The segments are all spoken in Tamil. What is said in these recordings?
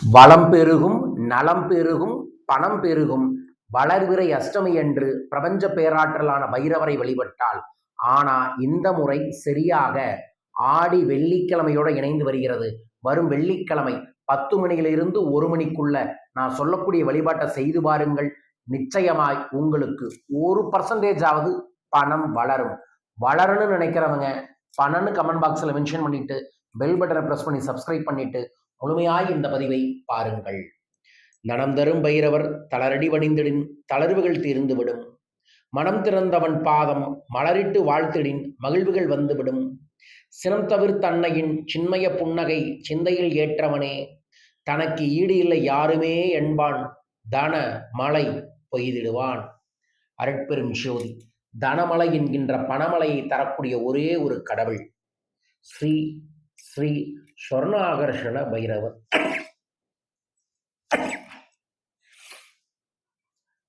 வளம் பெருகும் நலம் பெருகும் பணம் பெருகும். வளர்விரை அஷ்டமி என்று பிரபஞ்ச பேராற்றலான பைரவரை வழிபட்டால் ஆனா இந்த முறை சரியாக ஆடி வெள்ளிக்கிழமையோட இணைந்து வருகிறது. வரும் வெள்ளிக்கிழமை பத்து மணியிலிருந்து ஒரு மணிக்குள்ள நான் சொல்லக்கூடிய வழிபாட்டை செய்து பாருங்கள். நிச்சயமாய் உங்களுக்கு ஒரு பர்சன்டேஜ் ஆவது பணம் வளரும். வளரணும்னு நினைக்கிறவங்க பணம்னு கமெண்ட் பாக்ஸில் மென்ஷன் பண்ணிட்டு பெல் பட்டனை ப்ரெஸ் பண்ணி சப்ஸ்கிரைப் பண்ணிட்டு முழுமையாய் இந்த பதிவை பாருங்கள். நடம் தரும் பைரவர் தளரடி வணிந்திடின் தளர்வுகள் தீர்ந்துவிடும். மனம் திறந்தவன் பாதம் மலரிட்டு வாழ்த்திடின் மகிழ்வுகள் வந்துவிடும். சினம் தவிர்த்த அன்னையின் சின்மய புன்னகை சிந்தையில் ஏற்றவனே. தனக்கு ஈடு இல்லை யாருமே என்பான் தன மலை பொய்திடுவான். அருட்பெரும் ஜோதி தனமலை என்கின்ற பணமலையை தரக்கூடிய ஒரே ஒரு கடவுள். ஸ்ரீ ஸ்ரீ ஸ்வர்ணாகர்ஷண பைரவர்.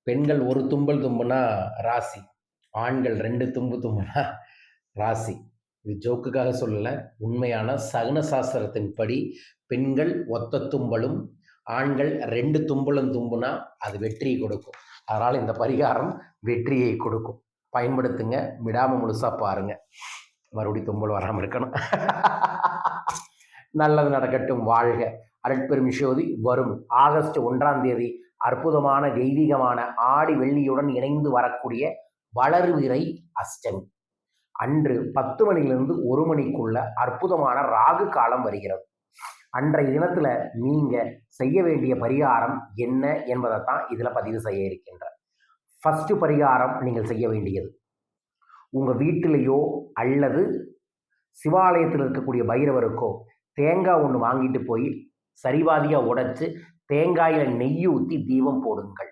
பெண்கள் ஒரு தும்பல் தும்புனா ராசி ஆண்கள் ரெண்டு தும்பு தும்புனா ராசி. இது ஜோக்குக்காக சொல்லலை உண்மையான சகுன சாஸ்திரத்தின்படி பெண்கள் ஒத்த தும்பலும் ஆண்கள் ரெண்டு தும்பலும் தும்புனா அது வெற்றியை கொடுக்கும். அதனால் இந்த பரிகாரம் வெற்றியை கொடுக்கும். பயன்படுத்துங்க விடாமல் முழுசாக பாருங்கள் மறுபடி தும்பல் வராமல் இருக்கணும். நல்லது நடக்கட்டும் வாழ்க. அருட்பெரும் சோதி வரும் ஆகஸ்ட் ஒன்றாம் தேதி அற்புதமான தெய்வீகமான ஆடி வெள்ளியுடன் இணைந்து வரக்கூடிய வளர்விரை அஷ்டமி. அன்று பத்து மணியிலிருந்து ஒரு மணிக்குள்ள அற்புதமான ராகு காலம் வருகிறது. அன்றைய தினத்துல நீங்க செய்ய வேண்டிய பரிகாரம் என்ன என்பதை தான் இதுல பதிவு செய்ய இருக்கின்ற ஃபர்ஸ்ட் பரிகாரம் நீங்கள் செய்ய வேண்டியது. உங்கள் வீட்டிலேயோ அல்லது சிவாலயத்தில் இருக்கக்கூடிய பைரவருக்கோ தேங்காய் ஒன்று வாங்கிட்டு போய் சரிவாதியாக உடைச்சு தேங்காயில் நெய் ஊற்றி தீபம் போடுங்கள்.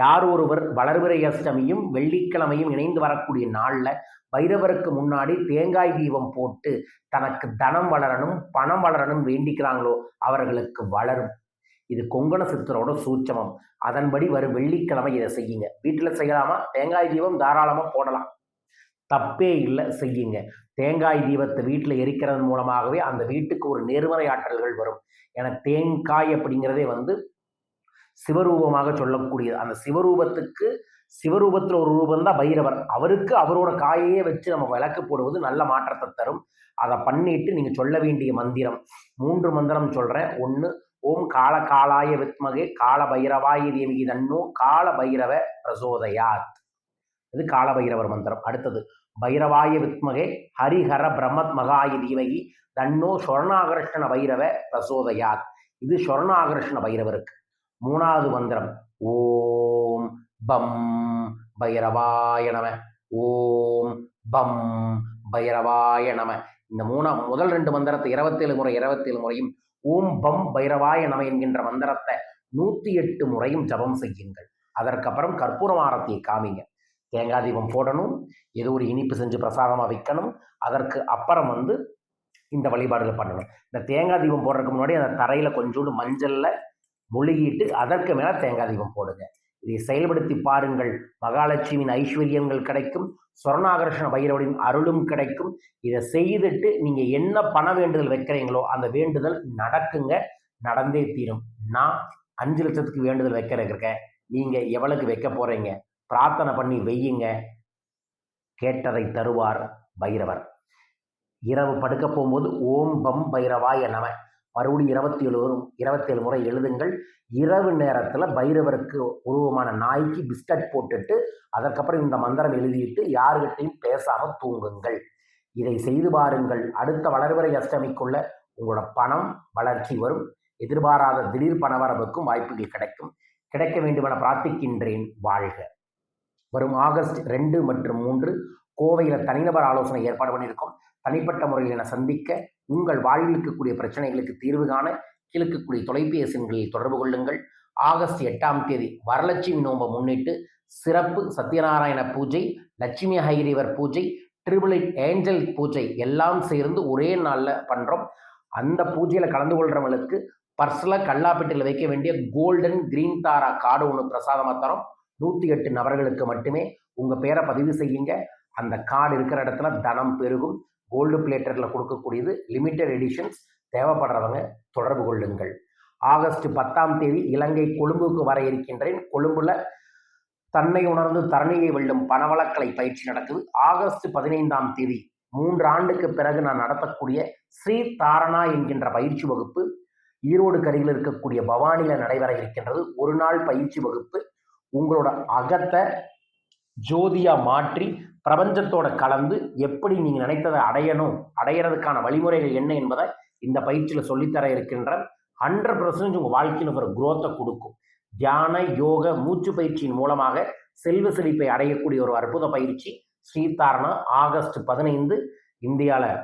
யார் ஒருவர் வளர்பிறை அஷ்டமியும் வெள்ளிக்கிழமையும் இணைந்து வரக்கூடிய நாளில் பைரவருக்கு முன்னாடி தேங்காய் தீபம் போட்டு தனக்கு தனம் வளரணும் பணம் வளரணும் வேண்டிக்கிறாங்களோ அவர்களுக்கு வளரும். இது கொங்கண சித்தரோட சூட்சமம். அதன்படி வரும் வெள்ளிக்கிழமை இதை செய்யுங்க. வீட்டில் செய்யலாமா? தேங்காய் தீபம் தாராளமாக போடலாம். தப்பே இல்லை செய்யுங்க. தேங்காய் தீபத்தை வீட்டில் எரிக்கிறதன் மூலமாகவே அந்த வீட்டுக்கு ஒரு நேர்மறை ஆற்றல்கள் வரும். ஏன்னா தேங்காய் அப்படிங்கிறதே வந்து சிவரூபமாக சொல்லக்கூடியது. அந்த சிவரூபத்துக்கு சிவரூபத்தில் ஒரு ரூபம் தான் பைரவர். அவருக்கு அவரோட காயையே வச்சு நம்ம விளக்கு போடுவது நல்ல மாற்றத்தை தரும். அதை பண்ணிட்டு நீங்கள் சொல்ல வேண்டிய மந்திரம். மூன்று மந்திரம் சொல்கிறேன் ஒன்று ஓம் கால காலாய வித்மகே கால பைரவாய தேவி தன்னோ கால பைரவ பிரசோதயாத். இது காலபைரவர் மந்திரம். அடுத்தது பைரவாய வித்மகே ஹரிஹர பிரம்மத் மகாய தீமகி தன்னோ சொர்ணாகர்ஷ்ண பைரவ பிரசோதயாத். இது சொர்ணாகர்ஷ்ண பைரவருக்கு. மூணாவது மந்திரம் ஓம் பம் பைரவாய நம. ஓம் பம் பைரவாய நம. இந்த மூணாம் முதல் ரெண்டு மந்திரத்தை இருபத்தேழு முறை இருபத்தேழு முறையும் ஓம் பம் பைரவாய நம என்கின்ற மந்திரத்தை நூற்றி எட்டு முறையும் ஜபம் செய்யுங்கள். அதற்கப்புறம் கற்பூரம் ஆரத்தியை காமிங்க. தேங்காய் தீபம் போடணும். ஏதோ ஒரு இனிப்பு செஞ்சு பிரசாதமாக வைக்கணும். அதற்கு அப்புறம் வந்து இந்த வழிபாடுகள் பண்ணணும். இந்த தேங்காய் தீபம் போடுறதுக்கு முன்னாடி அந்த தரையில் கொஞ்சோண்டு மஞ்சளில் மொழிகிட்டு அதற்கு மேலே தேங்காய் தீபம் போடுங்க. இதை செயல்படுத்தி பாருங்கள். மகாலட்சுமியின் ஐஸ்வர்யங்கள் கிடைக்கும். சொர்ணாகர்ஷண பைரவரின் அருளும் கிடைக்கும். இதை செய்துட்டு நீங்கள் என்ன பண வேண்டுதல் வைக்கிறீங்களோ அந்த வேண்டுதல் நடக்குங்க. நடந்தே தீரும். நான் அஞ்சு லட்சத்துக்கு வேண்டுதல் வைக்கிற இருக்கேன். நீங்கள் எவ்வளவுக்கு வைக்க போகிறீங்க பிரார்த்தனை பண்ணி வெய்யுங்க. கேட்டதை தருவார் பைரவர். இரவு படுக்க போகும்போது ஓம் பம் பைரவாய நம. மறுபடியும் இருபத்தி ஏழு வரும் இருபத்தேழு முறை எழுதுங்கள். இரவு நேரத்தில் பைரவருக்கு உருவமான நாய்க்கு பிஸ்கட் போட்டுட்டு அதற்கப்புறம் இந்த மந்திரம் எழுதிட்டு யாருக்கிட்டையும் பேசாமல் தூங்குங்கள். இதை செய்து பாருங்கள். அடுத்த வளர்வரை அஷ்டமிக்குள்ள உங்களோட பணம் வளர்ச்சி வரும். எதிர்பாராத திடீர் பணவரவுக்கும் வாய்ப்புகள் கிடைக்கும். கிடைக்க வேண்டுமென பிரார்த்திக்கின்றேன். வாழ்க. வரும் ஆகஸ்ட் ரெண்டு மற்றும் மூன்று கோவையில் தனிநபர் ஆலோசனை ஏற்பாடு பண்ணியிருக்கோம். தனிப்பட்ட முறையில் என சந்திக்க உங்கள் வாழ்வில் இருக்கக்கூடிய பிரச்சனைகளுக்கு தீர்வு காண கிழக்கக்கூடிய தொலைபேசி எண்களில் தொடர்பு கொள்ளுங்கள். ஆகஸ்ட் எட்டாம் தேதி வரலட்சுமி நோம்பை முன்னிட்டு சிறப்பு சத்யநாராயண பூஜை லட்சுமி ஹைரிவர் பூஜை ட்ரிபிள் ஏஞ்சல் பூஜை எல்லாம் சேர்ந்து ஒரே நாளில் பண்ணுறோம் அந்த பூஜையில் கலந்து கொள்கிறவங்களுக்கு பர்சனலாக கல்லாப்பட்டியில் வைக்க வேண்டிய கோல்டன் கிரீன் தாரா கார்டு ஒன்று பிரசாதமாக தரோம். நூற்றி எட்டு நபர்களுக்கு மட்டுமே உங்கள் பேரை பதிவு செய்யுங்க. அந்த கார்டு இருக்கிற இடத்துல தனம் பெருகும். கோல்டு பிளேட்டரில் கொடுக்கக்கூடியது லிமிட்டட் எடிஷன்ஸ் தேவைப்படுறவங்க தொடர்பு கொள்ளுங்கள். ஆகஸ்ட் பத்தாம் தேதி இலங்கை கொழும்புக்கு வர இருக்கின்றேன். கொழும்புல தன்னை உணர்ந்து தரணியை வெல்லும் பணவளக்கலை பயிற்சி நடக்குது. ஆகஸ்ட் பதினைந்தாம் தேதி மூன்று ஆண்டுக்கு பிறகு நான் நடத்தக்கூடிய ஸ்ரீ தாரணா என்கின்ற பயிற்சி வகுப்பு ஈரோடு கரையில் இருக்கக்கூடிய பவானியில் நடைபெற இருக்கின்றது. ஒரு நாள் பயிற்சி வகுப்பு உங்களோட அகத்தை ஜோதியாக மாற்றி பிரபஞ்சத்தோட கலந்து எப்படி நீங்கள் நினைத்ததை அடையணும் அடையிறதுக்கான வழிமுறைகள் என்ன என்பதை இந்த பயிற்சியில் சொல்லித்தர இருக்கின்ற ஹண்ட்ரட் பர்சன்ட் உங்கள் வாழ்க்கையில் ஒரு குரோத்தை கொடுக்கும். தியான யோக மூச்சு பயிற்சியின் மூலமாக செல்வ செழிப்பை அடையக்கூடிய ஒரு அற்புத பயிற்சி ஸ்ரீதாரணா ஆகஸ்ட் பதினைந்து இந்தியாவில்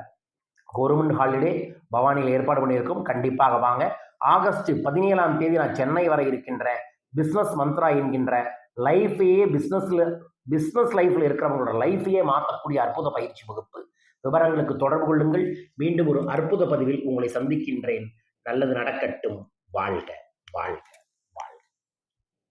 கவர்மெண்ட் ஹாலிடே பவானியில் ஏற்பாடு பண்ணியிருக்கோம். கண்டிப்பாக வாங்க. ஆகஸ்ட் பதினேழாம் தேதி நான் சென்னை வர இருக்கின்றேன் பிஸ்னஸ் மந்த்ரா என்கின்ற லைஃபையே பிஸ்னஸில் பிஸ்னஸ் லைஃப்பில் இருக்கிறவங்களோட லைஃபையே மாற்றக்கூடிய அற்புத பயிற்சி வகுப்பு. விவரங்களுக்கு தொடர்பு கொள்ளுங்கள். மீண்டும் ஒரு அற்புத பதிவில் உங்களை சந்திக்கின்றேன். நல்லது நடக்கட்டும். வாழ்க வாழ்க.